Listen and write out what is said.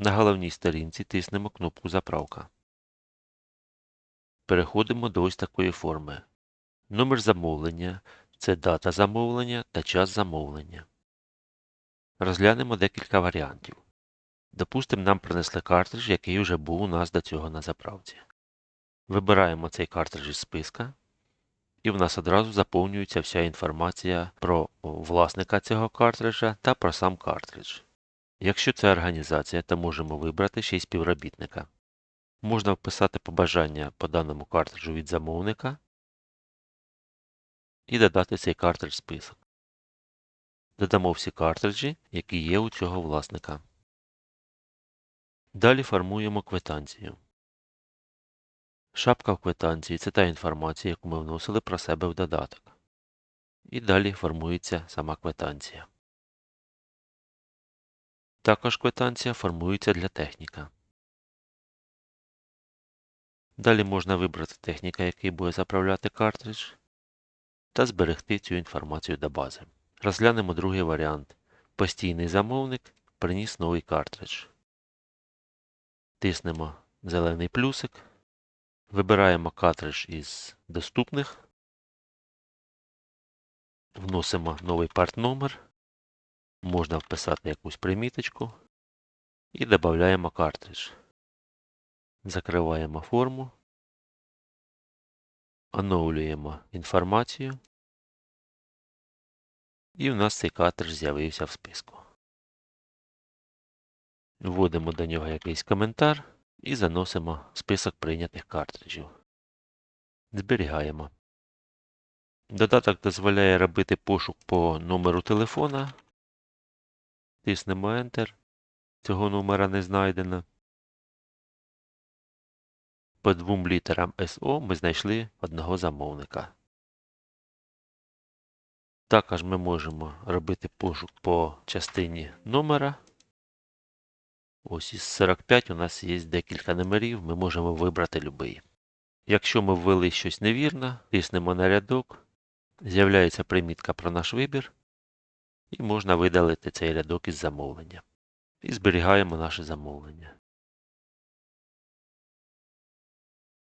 На головній сторінці тиснемо кнопку Заправка. Переходимо до ось такої форми. Номер замовлення це дата замовлення та час замовлення. Розглянемо декілька варіантів. Допустимо, нам принесли картридж, який вже був у нас до цього на заправці. Вибираємо цей картридж із списка, і в нас одразу заповнюється вся інформація про власника цього картриджа та про сам картридж. Якщо це організація, то можемо вибрати ще й співробітника. Можна вписати побажання по даному картриджу від замовника і додати цей картридж в список. Додамо всі картриджі, які є у цього власника. Далі формуємо квитанцію. Шапка в квитанції це та інформація, яку ми вносили про себе в додаток. І далі формується сама квитанція. Також квитанція формується для техніка. Далі можна вибрати техніка, який буде заправляти картридж, та зберегти цю інформацію до бази. Розглянемо другий варіант. Постійний замовник приніс новий картридж. Тиснемо зелений плюсик. Вибираємо картридж із доступних. Вносимо новий партномер. Можна вписати якусь приміточку. І додаємо картридж. Закриваємо форму. Оновлюємо інформацію. І в нас цей картридж з'явився в списку. Вводимо до нього якийсь коментар і заносимо список прийнятих картриджів. Зберігаємо. Додаток дозволяє робити пошук по номеру телефона. Тиснемо Enter. Цього номера не знайдено. По двом літерам SO ми знайшли одного замовника. Також ми можемо робити пошук по частині номера. Ось із 45 у нас є декілька номерів, ми можемо вибрати будь-який. Якщо ми ввели щось невірно, тиснемо на рядок, з'являється примітка про наш вибір, і можна видалити цей рядок із замовлення. І зберігаємо наше замовлення.